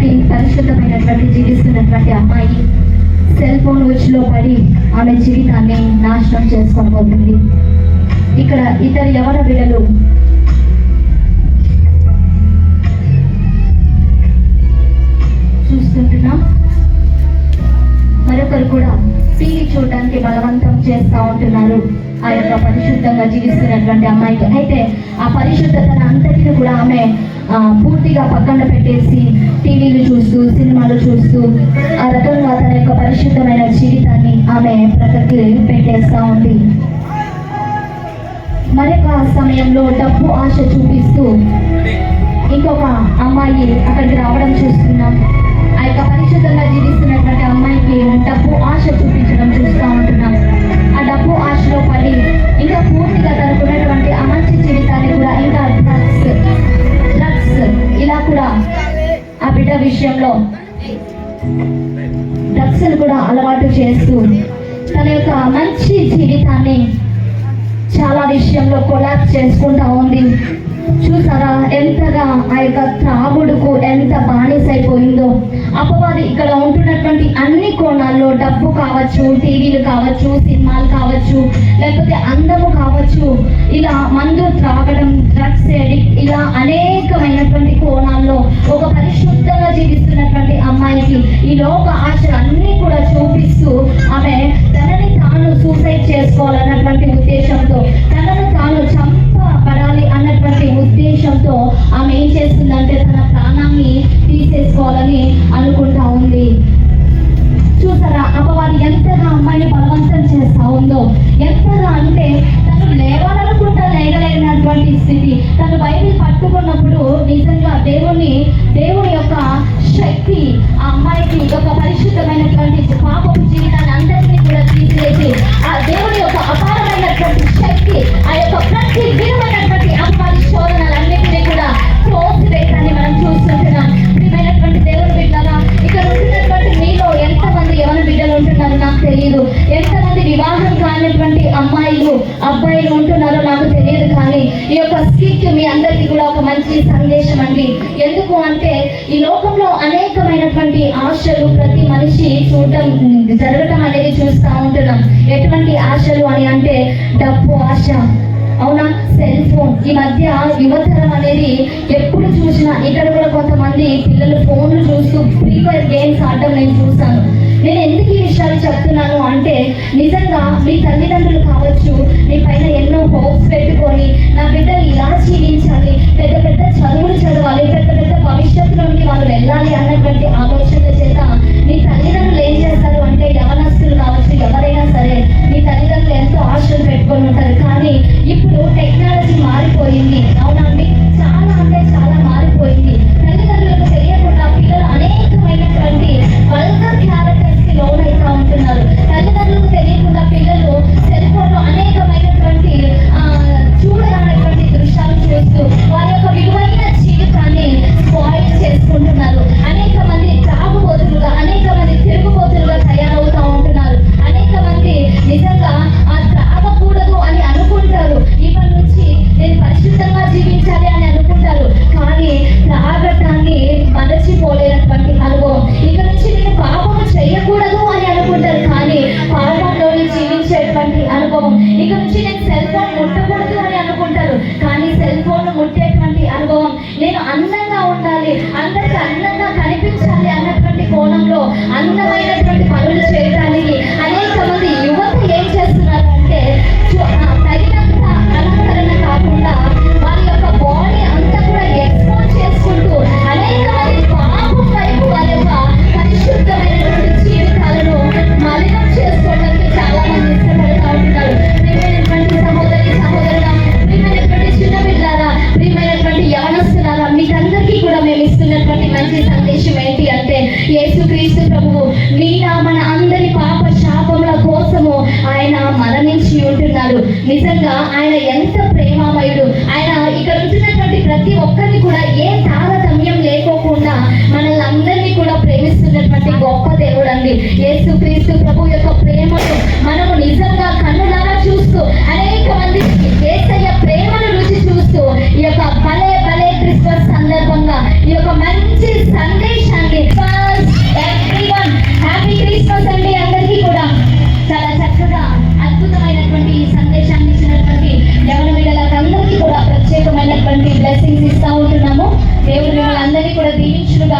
చూసారా పరిశుద్ధమైనటువంటి జీవిస్తున్నటువంటి అమ్మాయి సెల్ ఫోన్ ఉచ్చులో పడి ఆమె జీవితాన్ని నాశనం చేసుకొని పోతుంది. ఇక్కడ ఇతర ఎవరి బిడ్డలు? చూస్తుంటున్నాం. మరొకరు కూడా టీవీ చూడడానికి బలవంతం చేస్తూ ఉంటున్నారు. ఆ యొక్క పరిశుద్ధంగా జీవిస్తున్నటువంటి అమ్మాయికి అయితే ఆ పరిశుద్ధతను అంతటిని కూడా ఆమె పూర్తిగా పక్కన పెట్టేసి సినిమాలు చూస్తూ ఆ రకంగా తన యొక్క పరిశుద్ధమైన జీవితాన్ని ఆమె ప్రకృతి పెట్టేస్తూ ఉంది. మరొక సమయంలో డబ్బు ఆశ చూపిస్తూ ఇంకొక అమ్మాయి అక్కడికి రావడం చూస్తున్నాం. ఆ యొక్క పరిశుద్ధంగా జీవిస్తున్నటువంటి అమ్మాయికి డబ్బు ఆశ చూపించడం చూస్తూ ఉంటున్నాం. ఆ డబ్బు ఆశలో పడి కూడా అలవాటు చేస్తూ తన యొక్క మంచి జీవితాన్ని చాలా విషయంలో కొలాప్స్ చేసుకుంటా ఉంది. చూసారా ఎంతగా ఆ యొక్క త్రాగుడుకు ఎంత బానిసైపోయిందో. అపవాది ఇక్కడ ఉంటున్నటువంటి అన్ని కోణాల్లో డబ్బు కావచ్చు టీవీలు కావచ్చు సినిమాలు కావచ్చు లేకపోతే అందము కావచ్చు ఇలా మందు త్రాగడం డ్రగ్స్ ఎడిక్ట్ ఇలా పాపపు జీవితాన్ని స్కిట్ మీ అందరికీ కూడా ఒక మంచి సందేశం అండి. ఎందుకు అంటే ఈ లోకంలో అనేకమైనటువంటి ఆశలు ప్రతి మనిషి చూడటం జరగటం అనేది చూస్తూ ఉంటున్నాం. ఎటువంటి ఆశలు అని అంటే డబ్బు ఆశ. అవునా? Cell phone. ఈ మధ్య యువతరం అనేది ఎప్పుడు చూసినా ఇక్కడ కూడా కొంతమంది పిల్లలు ఫోన్లు చూస్తూ ఫ్రీ ఫైర్ గేమ్స్ ఆడటం నేను చూస్తాను. నేను ఎందుకు ఈ విషయాలు చెప్తున్నాను అంటే నిజంగా మీ తల్లిదండ్రులు కావచ్చు మీ పైన ఎన్నో హోప్స్ పెట్టుకొని నా బిడ్డలు ఇలా జీవించాలి పెద్ద పెద్ద చదువులు చదవాలి పెద్ద పెద్ద సందేశం ఏంటి అంటే యేసు క్రీస్తు ప్రభువు. నీలా మన అందరి పాప శాపముల కోసము ఆయన మరణించి ఉంటున్నాడు. నిజంగా ఆయన ఎంత ప్రేమామయుడు. ఆయన ఇక్కడ ఉంచినటువంటి ప్రతి ఒక్కరిని కూడా ఏ తారతమ్యం లేకోకుండా మనల్ని అందరినీ కూడా ప్రేమిస్తున్నటువంటి గొప్ప దేవుడు అండి యేసుక్రీస్తు